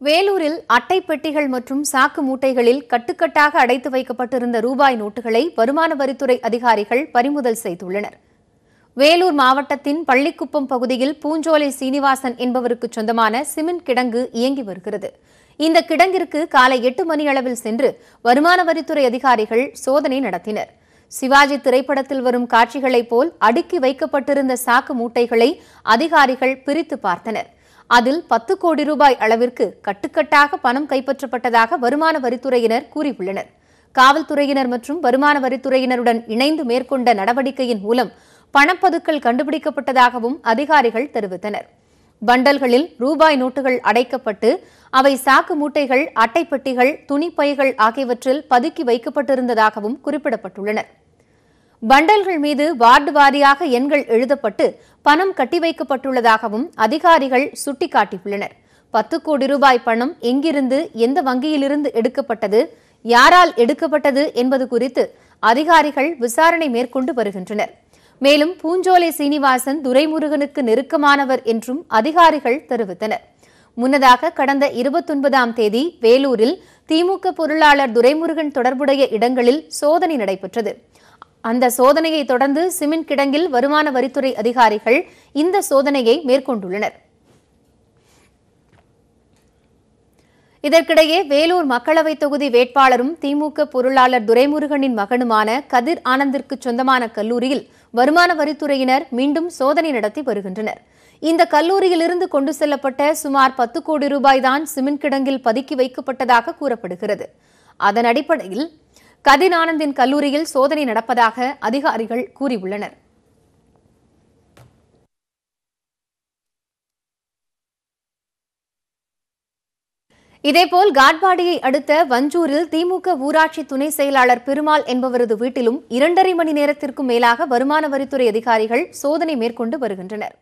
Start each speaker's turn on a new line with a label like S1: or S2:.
S1: வேலூரில் அட்டை பெட்டிகள் மற்றும் சாக்கு மூட்டைகளில் கட்டுக்கட்டாக அடைத்து வைக்கப்பட்டிருந்த ரூபாய் நோட்டுகளை வருமான வரித்துறை அதிகாரிகள் பறிமுதல் செய்துள்ளனர். வேலூர் மாவட்டத்தின் பள்ளிக்குப்பம் பகுதியில் பூஞ்சோலை சீனிவாசன் என்பவருக்கு சொந்தமான சிமெண்ட் கிடங்கு இயங்கி வருகிறது. இந்த கிடங்கிற்கு காலை எட்டு மணி அளவில் சென்று வருமான வரித்துறை அதிகாரிகள் சோதனை நடத்தினர். சிவாஜி திரைப்படத்தில் வரும் காட்சிகளைப் போல் அடுக்கி வைக்கப்பட்டிருந்த சாக்கு மூட்டைகளை அதிகாரிகள் பிரித்து பார்த்தனர். அதில் பத்து கோடி ரூபாய் அளவிற்கு கட்டுக்கட்டாக பணம் கைப்பற்றப்பட்டதாக வருமான வரித்துறையினர் கூறியுள்ளனர். காவல்துறையினர் மற்றும் வருமான வரித்துறையினருடன் இணைந்து மேற்கொண்ட நடவடிக்கையின் மூலம் பணப்பதுக்கள் கண்டுபிடிக்கப்பட்டதாகவும் அதிகாரிகள் தெரிவித்தனர். பண்டல்களில் ரூபாய் நோட்டுகள் அடைக்கப்பட்டு அவை சாக்கு மூட்டைகள் அட்டைப்பெட்டிகள் துணிப்பைகள் ஆகியவற்றில் பதுக்கி வைக்கப்பட்டிருந்ததாகவும் குறிப்பிடப்பட்டுள்ளனர். பண்டல்கள் மீது வார்டு வாரியாக எண்கள் எழுதப்பட்டு பணம் கட்டி வைக்கப்பட்டுள்ளதாகவும் அதிகாரிகள் சுட்டிக்காட்டியுள்ளனர். பத்து கோடி ரூபாய் பணம் எங்கிருந்து எந்த வங்கியிலிருந்து எடுக்கப்பட்டது யாரால் எடுக்கப்பட்டது என்பது குறித்து அதிகாரிகள் விசாரணை மேற்கொண்டு வருகின்றனர். மேலும் பூஞ்சோலை சீனிவாசன் துரைமுருகனுக்கு நெருக்கமானவர் என்றும் அதிகாரிகள் தெரிவித்தனர். முன்னதாக கடந்த இருபத்தொன்பதாம் தேதி வேலூரில் திமுக பொருளாளர் துரைமுருகன் தொடர்புடைய இடங்களில் சோதனை நடைபெற்றது. அந்த சோதனையை தொடர்ந்து சிமெண்ட் கிடங்கில் வருமான வரித்துறை அதிகாரிகள் இந்த சோதனையை மேற்கொண்டுள்ளனர். இதற்கிடையே வேலூர் மக்களவைத் தொகுதி வேட்பாளரும் திமுக பொருளாளர் துரைமுருகனின் மகனுமான கதிர் ஆனந்திற்கு சொந்தமான கல்லூரியில் வருமான வரித்துறையினர் மீண்டும் சோதனை நடத்தி வருகின்றனர். இந்த கல்லூரியிலிருந்து கொண்டு செல்லப்பட்ட சுமார் பத்து கோடி ரூபாய் தான் சிமெண்ட் கிடங்கில் பதுக்கி வைக்கப்பட்டதாக கூறப்படுகிறது. அதன் அடிப்படையில் கதிரானந்தின் கல்லூரியில் சோதனை நடப்பதாக அதிகாரிகள் கூறியுள்ளனர். இதேபோல் காட்பாடியை அடுத்த வஞ்சூரில் திமுக ஊராட்சி துணை செயலாளர் பெருமாள் என்பவரது வீட்டிலும் இரண்டரை மணி நேரத்திற்கும் மேலாக வருமான வரித்துறை அதிகாரிகள் சோதனை மேற்கொண்டு வருகின்றனர்.